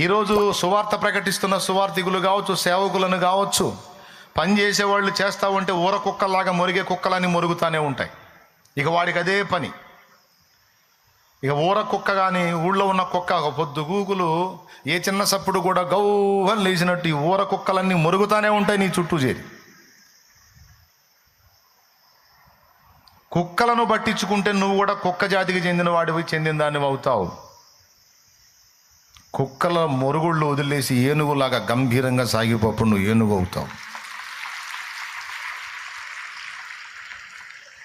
ఈరోజు సువార్త ప్రకటిస్తున్న సువార్థికులు కావచ్చు సేవకులను కావచ్చు పని చేసేవాళ్ళు చేస్తూ ఉంటే ఊర కుక్కలాగా మురిగే కుక్కలని మురుగుతూనే ఉంటాయి. ఇక వాడికి అదే పని. ఇక ఊర కుక్క కానీ ఊళ్ళో ఉన్న కుక్క ఒక పొద్దు గూగులు ఏ చిన్న సప్పుడు కూడా గౌవని లేచినట్టు ఈ ఊర కుక్కలన్నీ మురుగుతూనే ఉంటాయి నీ చుట్టూ చేరి. కుక్కలను పట్టించుకుంటే నువ్వు కూడా కుక్క జాతికి చెందిన వాడివి చెందిన దాన్ని అవుతావు. కుక్కల మొరుగుళ్ళు వదిలేసి ఏనుగులాగా గంభీరంగా సాగిపోప్పుడు నువ్వు ఏనుగు అవుతావు.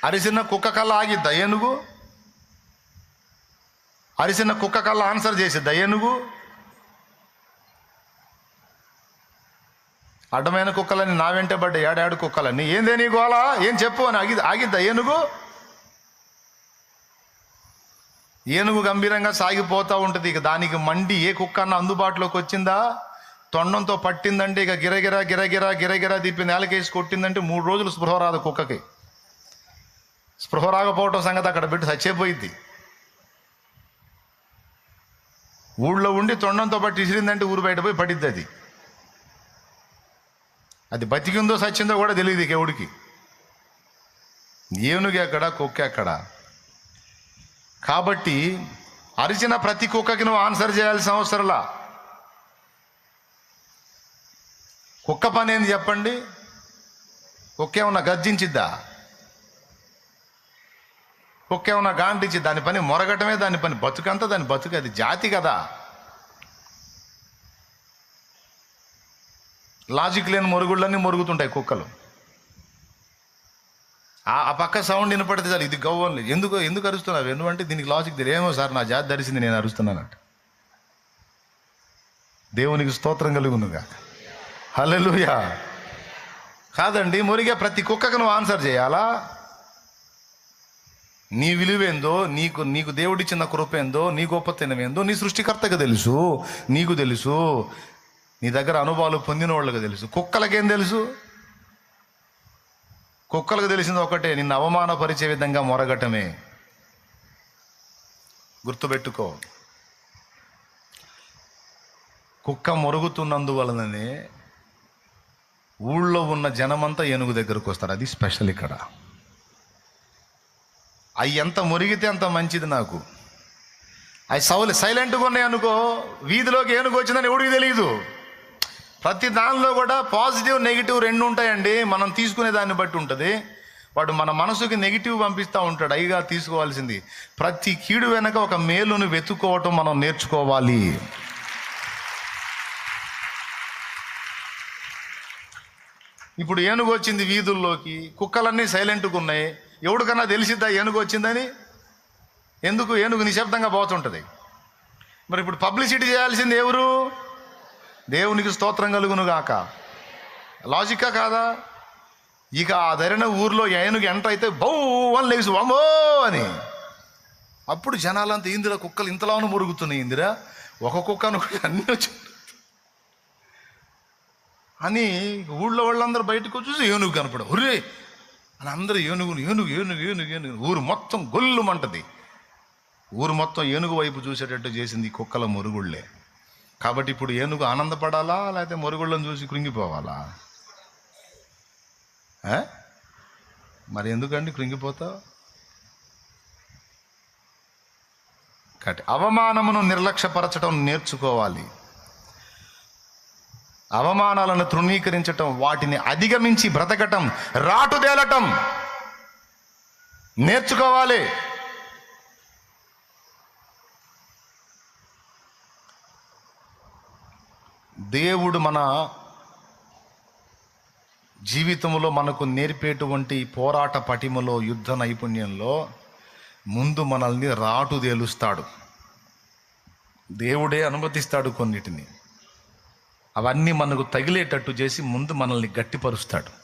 అరిసిన కుక్క కళ ఆగిద్దా ఏనుగు. అరిసిన కుక్క కళ ఆన్సర్ చేసిద్దా ఏనుగు. అడ్డమైన కుక్కలని నా వెంట పడ్డ ఏడాడు కుక్కలని. ఏందే నీ గోళ? ఏం చెప్పు అని ఆగి ఆగిద్దా ఏనుగు. ఏనుగు గంభీరంగా సాగిపోతూ ఉంటుంది. ఇక దానికి మండి ఏ కుక్క అన్న అందుబాటులోకి వచ్చిందా? తొండంతో పట్టిందంటే ఇక గిరగిరా గిరగిరా గిరగిరా తిప్పి నేలకేసి కొట్టిందంటే మూడు రోజులు స్పృహ రాదు కుక్కకి. స్పృహ రాకపోవటం సంగతి అక్కడ పెట్టి చచ్చేపోయింది ఊళ్ళో ఉండి తొండంతో పట్టి ఇసిరిందంటే ఊరు బయట పోయి పడిద్ది అది. అది బతికిందో సచ్చిందో కూడా తెలియదు ఇక ఎవడికి. ఏనుగు ఎక్కడ కుక్క అక్కడ కాబట్టి అరిచిన ప్రతి కుక్కకి నువ్వు ఆన్సర్ చేయాల్సిన అవసరంలా? కుక్క పని ఏంది చెప్పండి? కుక్క ఏమన్నా గర్జించిద్దా? కుక్క ఏమన్నా గాంటించి దాని పని మొరగటమే దాని పని బతుకంతా దాని బతుకు అది జాతి కదా. లాజిక్ లేని మొరుగుళ్ళన్నీ మొరుగుతుంటాయి కుక్కలు. ఆ ఆ పక్క సౌండ్ వినపడితే చాలు ఇది గవ్వని ఎందుకు ఎందుకు అరుస్తున్నావు ఎందుకంటే దీనికి లాజిక్ తెలియదు. ఏమో సార్ నా జాతి దరిసింది నేను అరుస్తున్నానంట. దేవునికి స్తోత్రం కలుగునుగా హల్లెలూయా. కాదండి మురిగే ప్రతి కుక్కకు నువ్వు ఆన్సర్ చేయాలా? నీ విలువేందో నీకు నీకు దేవుడిచ్చిన కృపేందో నీ గొప్పతనమేందో నీ సృష్టికర్తకు తెలుసు. నీకు తెలుసు. నీ దగ్గర అనుభవాలు పొందిన వాళ్ళకి తెలుసు. కుక్కలకేం తెలుసు? కుక్కలకు తెలిసింది ఒకటే నిన్ను అవమానపరిచే విధంగా మొరగటమే. గుర్తుపెట్టుకో. కుక్క మొరుగుతున్నందువలననే ఊళ్ళో ఉన్న జనమంతా ఏనుగు దగ్గరకు వస్తారు. అది స్పెషల్ ఇక్కడ. అవి ఎంత మురిగితే అంత మంచిది నాకు. అవి సౌలు సైలెంట్గా ఉన్నాయి అనుకో వీధిలోకి ఏనుగు వచ్చిందని ఎవడికి తెలియదు ప్రతి దానిలో కూడా పాజిటివ్ నెగిటివ్ రెండు ఉంటాయండి. మనం తీసుకునే దాన్ని బట్టి ఉంటుంది. వాడు మన మనసుకి నెగిటివ్ పంపిస్తూ ఉంటాడు. అయిగా తీసుకోవాల్సింది. ప్రతి కీడు వెనక ఒక మేలును వెతుక్కోవటం మనం నేర్చుకోవాలి. ఇప్పుడు ఏనుగు వచ్చింది వీధుల్లోకి. కుక్కలన్నీ సైలెంట్గా ఉన్నాయి. ఎవడికన్నా తెలిసిద్దా ఏనుగు వచ్చిందని? ఎందుకు? ఏనుగు నిశ్శబ్దంగా పోతుంటుంది. మరి ఇప్పుడు పబ్లిసిటీ చేయాల్సింది ఎవరు? దేవునికి స్తోత్రం కలుగును గాక లాజిక్కా కాదా? ఇక ఆ ధరిన ఊర్లో ఏనుగు ఎంటర్ అయితే బౌ అని లేచి అమ్మో అని. అప్పుడు జనాలంతా ఇందిరా కుక్కలు ఇంతలాను మురుగుతున్నాయి ఇందిరా. ఒక కుక్కను అన్నీ వచ్చి అని ఊళ్ళో వాళ్ళందరూ బయటకు చూసి ఏనుగు కనపడ ఒరే అని అందరూ ఏనుగు ఏనుగు ఏనుగు ఏనుగు ఏనుగు. ఊరు మొత్తం గొల్లుమంటది. ఊరు మొత్తం ఏనుగు వైపు చూసేటట్టు చేసింది ఈ కుక్కల మురుగుళ్ళే. కాబట్టి ఇప్పుడు ఏనుగు ఆనందపడాలా లేకపోతే మురుగుళ్ళని చూసి కృంగిపోవాలా? ఆ? మరి ఎందుకండి కృంగిపోతావు? కాబట్టి అవమానమును నిర్లక్ష్యపరచడం నేర్చుకోవాలి. అవమానాలను తృణీకరించటం వాటిని అధిగమించి బ్రతకటం రాటుదేలటం నేర్చుకోవాలి. దేవుడు మన జీవితంలో మనకు నేర్పేటువంటి పోరాట పటిమలో యుద్ధ నైపుణ్యంలో ముందు మనల్ని రాటు తేలుస్తాడు. దేవుడే అనుమతిస్తాడు కొన్నిటిని. అవన్నీ మనకు తగిలేటట్టు చేసి ముందు మనల్ని గట్టిపరుస్తాడు.